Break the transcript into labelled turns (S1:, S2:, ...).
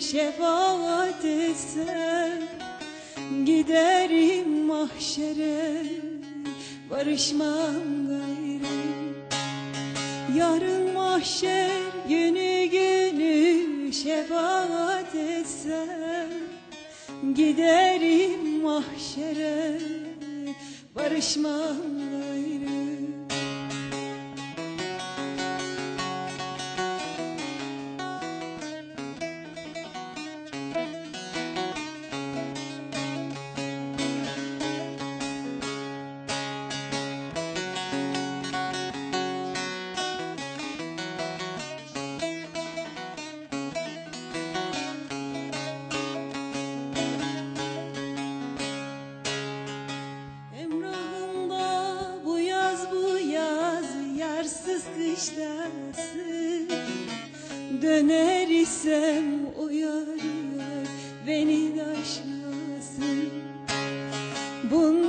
S1: şefaat etsem Giderim mahşere barışmam gayrı Yarın mahşer günü günü şefaat etsem Giderim mahşere barışmam Yaz kışlası Döner isem o yar yar Beni de aşmasın. Bunun